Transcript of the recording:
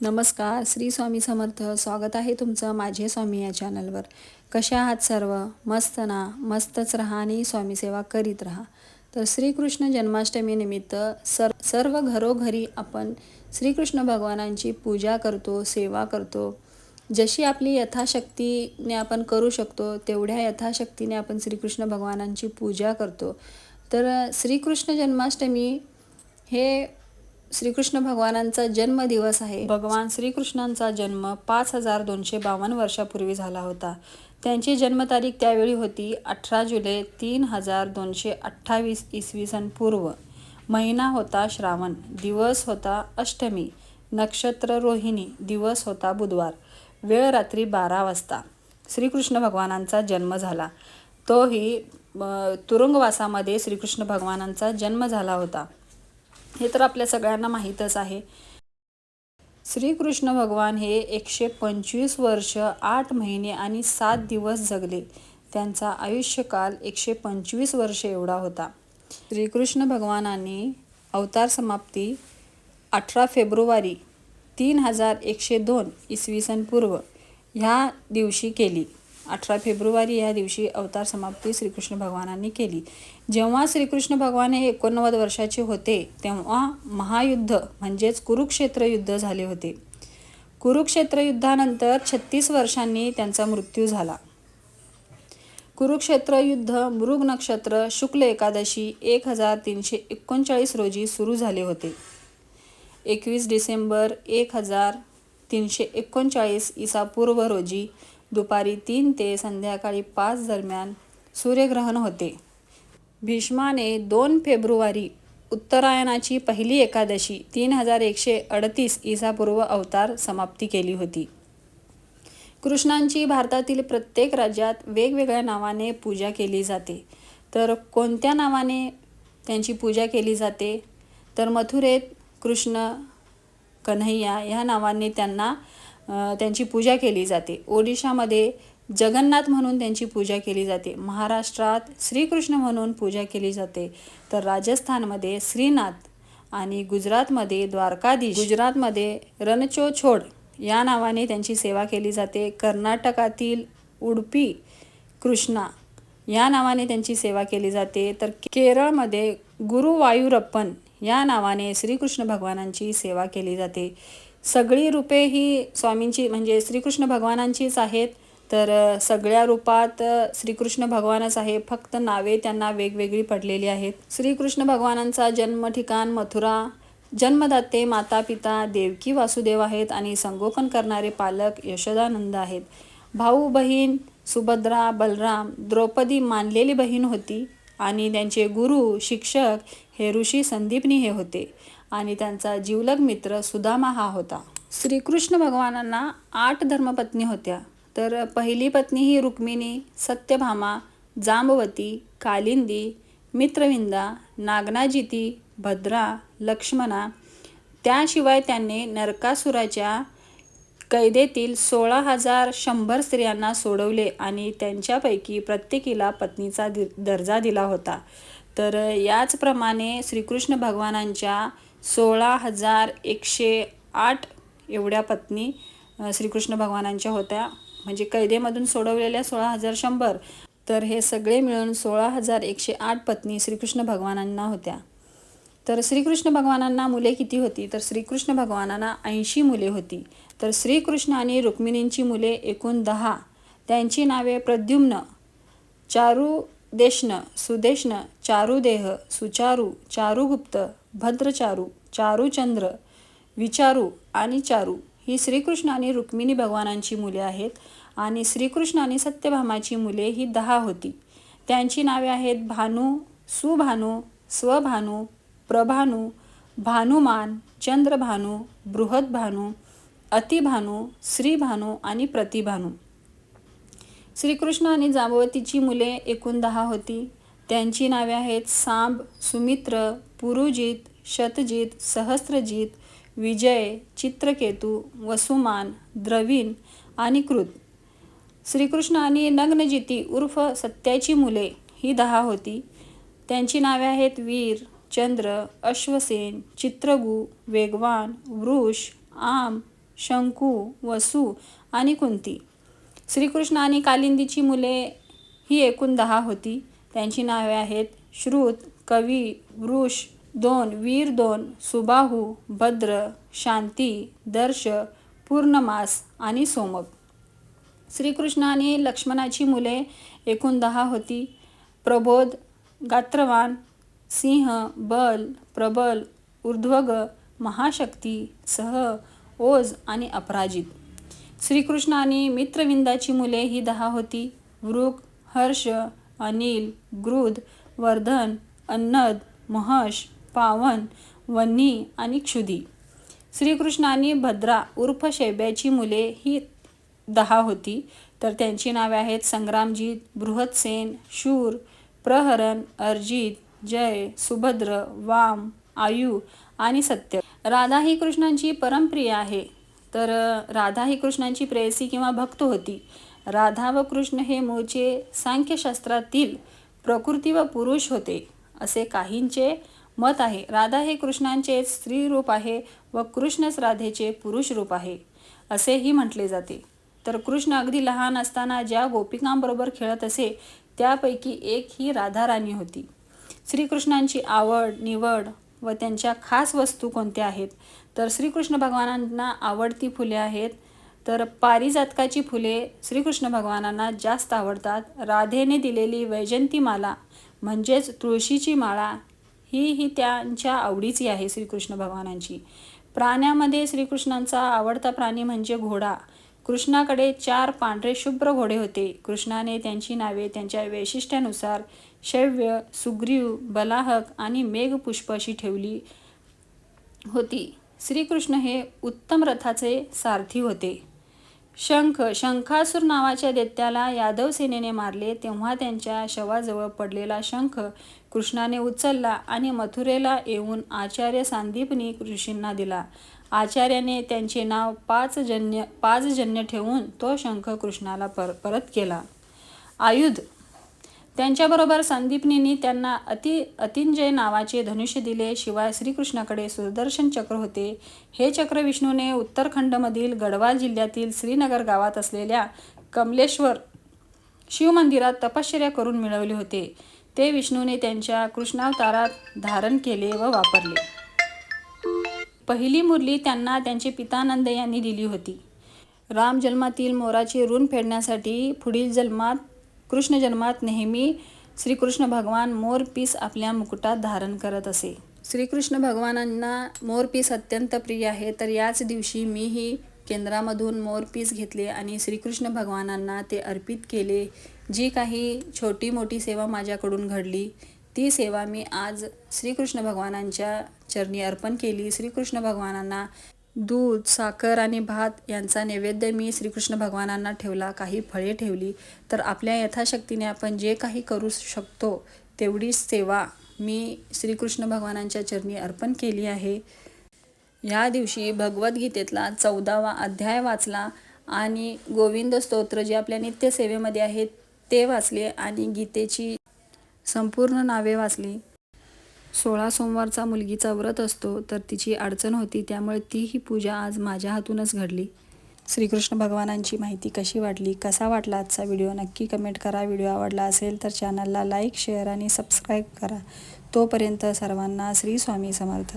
नमस्कार श्री स्वामी समर्थ. स्वागत आहे तुमचं माझे स्वामी या चॅनलवर कशा आहात सर्व? मस्त ना? मस्तच राहा आणि स्वामी सेवा करीत राहा. तर श्रीकृष्ण जन्माष्टमीनिमित्त सर सर्व घरोघरी आपण श्रीकृष्ण भगवानांची पूजा करतो सेवा करतो. जशी आपली यथाशक्तीने आपण करू शकतो तेवढ्या यथाशक्तीने आपण श्रीकृष्ण भगवानांची पूजा करतो. तर श्रीकृष्ण जन्माष्टमी हे श्रीकृष्ण भगवानांचा जन्मदिवस आहे. भगवान श्रीकृष्णांचा जन्म पाच हजार दोनशे बावन्न वर्षापूर्वी झाला होता. त्यांची जन्मतारीख त्यावेळी होती अठरा जुलै तीन हजार दोनशे अठ्ठावीस इसवी सन पूर्व. महिना होता श्रावण दिवस होता अष्टमी नक्षत्र रोहिणी दिवस होता बुधवार वेळ रात्री बारा वाजता. श्रीकृष्ण भगवानांचा जन्म झाला. तोही तुरुंगवासामध्ये श्रीकृष्ण भगवानांचा जन्म झाला होता. हे तर आपल्या सगळ्यांना माहीतच आहे. श्रीकृष्ण भगवान हे एकशे पंचवीस वर्ष आठ महिने आणि सात दिवस जगले. त्यांचा आयुष्यकाल एकशे पंचवीस वर्ष एवढा होता. श्रीकृष्ण भगवानांनी अवतार समाप्ती अठरा फेब्रुवारी तीन हजार एकशे दोन इसवी सन पूर्व ह्या दिवशी केली. अठरा फेब्रुवारी या दिवशी अवतार समाप्ती श्रीकृष्ण भगवानांनी केली. जेव्हा श्रीकृष्ण भगवान हे एकोणनव्वद वर्षाचे होते तेव्हा महायुद्ध म्हणजेच कुरुक्षेत्र युद्ध झाले होते. कुरुक्षेत्र युद्धानंतर छत्तीस वर्षांनी त्यांचा मृत्यू झाला. कुरुक्षेत्र युद्ध मृग नक्षत्र शुक्ल एकादशी एक हजार तीनशे एकोणचाळीस रोजी सुरू झाले होते. एकवीस डिसेंबर एक हजार तीनशे एकोणचाळीस इसापूर्व रोजी दुपारी तीन ते संध्याकाळी पाच दरम्यान सूर्यग्रहण होते. भीष्माने दोन फेब्रुवारी उत्तरायणाची पहिली एकादशी तीन हजार एकशे अडतीस इसापूर्व अवतार समाप्ती केली होती. कृष्णांची भारतातील प्रत्येक राज्यात वेगवेगळ्या नावाने पूजा केली जाते. तर कोणत्या नावाने त्यांची पूजा केली जाते? तर मथुरेत कृष्ण कन्हैया ह्या नावाने त्यांना त्यांची पूजा केली जाते. ओडिशामध्ये जगन्नाथ म्हणून त्यांची पूजा केली जाते. महाराष्ट्रात श्रीकृष्ण म्हणून पूजा केली जाते. तर राजस्थानमध्ये श्रीनाथ आणि गुजरातमध्ये द्वारकाधीश गुजरातमध्ये रणचो छोड या नावाने त्यांची सेवा केली जाते. कर्नाटकातील उडपी कृष्णा या नावाने त्यांची सेवा केली जाते. तर केरळमध्ये गुरुवायुरप्पन या नावाने श्रीकृष्ण भगवानांची सेवा केली जाते. सगळी रूपे ही स्वामींची म्हणजे श्रीकृष्ण भगवानांचीच आहेत. तर सगळ्या रूपात श्रीकृष्ण भगवानच आहे. फक्त नावे त्यांना वेगवेगळी पडलेली आहेत. श्रीकृष्ण भगवानांचा जन्म ठिकाण मथुरा. जन्मदाते माता पिता देवकी वासुदेव आहेत आणि संगोपन करणारे पालक यशोदानंद आहेत. भाऊ बहीण सुभद्रा बलराम द्रौपदी मानलेली बहीण होती आणि त्यांचे गुरु शिक्षक हे ऋषी संदीपनी हे होते. आणि त्यांचा जीवलग मित्र सुदामा हा होता. श्रीकृष्ण भगवानांना आठ धर्मपत्नी होत्या. तर पहिली पत्नी ही रुक्मिणी सत्यभामा जांबवती कालिंदी मित्रविंदा नागनाजिती भद्रा लक्ष्मणा. त्याशिवाय त्यांनी नरकासुराच्या कैदेतील सोळा हजार शंभर स्त्रियांना सोडवले आणि त्यांच्यापैकी प्रत्येकीला पत्नीचा दि दर्जा दिला होता. तर याचप्रमाणे श्रीकृष्ण भगवानांच्या सोळा हजार एकशे आठ एवढ्या पत्नी श्रीकृष्ण भगवानांच्या होत्या. म्हणजे कैदेमधून सोडवलेल्या सोळा हजार शंभर. तर हे सगळे मिळून सोळा हजार एकशे आठ पत्नी श्रीकृष्ण भगवानांना होत्या. तर श्रीकृष्ण भगवानांना मुले किती होती? तर श्रीकृष्ण भगवानांना ऐंशी मुले होती. तर श्रीकृष्ण आणि रुक्मिणींची मुले एकूण दहा. त्यांची नावे प्रद्युम्न चारू देशन सुदेशन चारुदेह सुचारू चारुगुप्त भद्रचारू चारुचंद्र विचारू आणि चारू ही श्रीकृष्ण आणि रुक्मिणी भगवानांची मुले आहेत आणि श्रीकृष्ण आणि सत्यभामाची मुले ही दहा होती. त्यांची नावे आहेत भानू सुभानू स्वभानू प्रभानू भानुमान चंद्रभानू बृहदभानू अतिभानू श्रीभानू आणि प्रतिभानू. श्रीकृष्ण आणि जांबवतीची मुले एकूण दहा होती. त्यांची नावे आहेत सांब सुमित्र पुरुजित शतजित सहस्रजित विजय चित्रकेतू वसुमान द्रवीण आणि कृत. श्रीकृष्ण आणि नग्नजिती उर्फ सत्याची मुले ही दहा होती. त्यांची नावे आहेत वीर चंद्र अश्वसेन चित्रगु वेगवान वृष आम शंकू वसू आणि कुंती. श्रीकृष्ण आणि कालिंदीची मुले ही एकूण दहा होती. त्यांची नावे आहेत श्रुत कवी वृष दोन वीर दोन सुबाहू भद्र शांती दर्श पूर्णमास आणि सोमक श्रीकृष्ण आणि लक्ष्मणाची मुले एकूण दहा होती. प्रबोध गात्रवान सिंह बल प्रबल ऊर्ध्वग महाशक्ती सह ओज आणि अपराजित. श्रीकृष्ण आणि मित्रविंदाची मुले ही दहा होती. वृक हर्ष अनिल गृध वर्धन अन्नद महश पावन वन्नी आणि क्षुधी श्रीकृष्ण आणि भद्रा उर्फ शेब्याची मुले ही दहा होती. तर त्यांची नावे आहेत संग्रामजीत बृहत्सेन शूर प्रहरण अर्जित जय सुभद्र वाम आयु आणि सत्य. राधा ही कृष्णांची परमप्रिय आहे. तर राधा ही कृष्णांची प्रेयसी किंवा भक्त होती. राधा व कृष्ण हे मूळचे सांख्यशास्त्रातील प्रकृती व पुरुष होते असे काहींचे मत आहे. राधा हे कृष्णांचे स्त्री रूप आहे व कृष्णच राधेचे पुरुष रूप आहे असेही म्हटले जाते. तर कृष्ण अगदी लहान असताना ज्या गोपिकांबरोबर खेळत असे त्यापैकी एक ही राधाराणी होती. श्रीकृष्णांची आवड निवड व त्यांच्या खास वस्तू कोणत्या आहेत? तर श्रीकृष्ण भगवानांना आवडती फुले आहेत. तर पारिजातकाची फुले श्रीकृष्ण भगवानांना जास्त आवडतात. राधेने दिलेली वैजंती माला म्हणजेच तुळशीची माळा ही ही त्यांच्या आवडीची आहे श्रीकृष्ण भगवानांची. प्राण्यामध्ये श्रीकृष्णांचा आवडता प्राणी म्हणजे घोडा. कृष्णाकडे चार पांढरे शुभ्र घोडे होते. कृष्णाने त्यांची नावे त्यांच्या वैशिष्ट्यानुसार शैव्य सुग्रीव बलाहक आणि मेघपुष्प अशी ठेवली होती. श्रीकृष्ण हे उत्तम रथाचे सारथी होते. शंख शंखासूर नावाच्या दैत्याला यादव सेनेने मारले. तेव्हा त्यांच्या शवाजवळ पडलेला शंख कृष्णाने उचलला आणि मथुरेला येऊन आचार्य सांदीपनी ऋषींना दिला. आचार्याने त्यांचे नाव पाचजन्य पाचजन्य ठेवून तो शंख कृष्णाला पर परत केला. आयुध. त्यांच्याबरोबर संदीपनींनी त्यांना अति अतिंजय नावाचे धनुष्य दिले. शिवाय श्रीकृष्णाकडे सुदर्शन चक्र होते. हे चक्र विष्णूने उत्तरखंडमधील गढवाल जिल्ह्यातील श्रीनगर गावात असलेल्या कमलेश्वर शिवमंदिरात तपश्चर्या करून मिळवले होते. ते विष्णूने त्यांच्या कृष्णावतारात धारण केले व वापरले. पहिली मुरली त्यांना त्यांचे पितानंद यांनी दिली होती. राम जन्मातील मोराचे ऋण फेडण्यासाठी पुढील जन्मात कृष्ण जन्मात नेहमी श्रीकृष्ण भगवान मोरपीस आपल्या मुकुटात धारण करत असे. श्रीकृष्ण भगवानांना मोरपीस अत्यंत प्रिय आहे तर याच दिवशी मीही केंद्रामधून मोरपीस घेतले आणि श्रीकृष्ण भगवानांना ते अर्पित केले. जी काही छोटी मोठी सेवा माझ्याकडून घडली ती सेवा मी आज श्रीकृष्ण भगवानांच्या चरणी अर्पण केली. श्रीकृष्ण भगवानांना दूध साखर आणि भात यांचा नैवेद्य मी श्रीकृष्ण भगवानांना ठेवला. काही फळे ठेवली. तर आपल्या यथाशक्तीने आपण जे काही करू शकतो तेवढी सेवा मी श्रीकृष्ण भगवानांच्या चरणी अर्पण केली आहे. या दिवशी भगवद्गीतेतला चौदावा अध्याय वाचला आणि गोविंद स्तोत्र जे आपल्या नित्यसेवेमध्ये आहेत ते वाचले आणि गीतेची संपूर्ण नावे वाचली. सोळा सोमवारचा मुलगीचा व्रत असतो तर तिची अडचण होती त्यामुळे ती ही पूजा आज माझ्या हातूनच घडली. श्रीकृष्ण भगवानांची माहिती कशी वाटली कसा वाटला आजचा व्हिडिओ? नक्की कमेंट करा. व्हिडिओ आवडला असेल तर चॅनलला लाईक शेअर आणि सबस्क्राईब करा. तोपर्यंत सर्वांना श्री स्वामी समर्थ.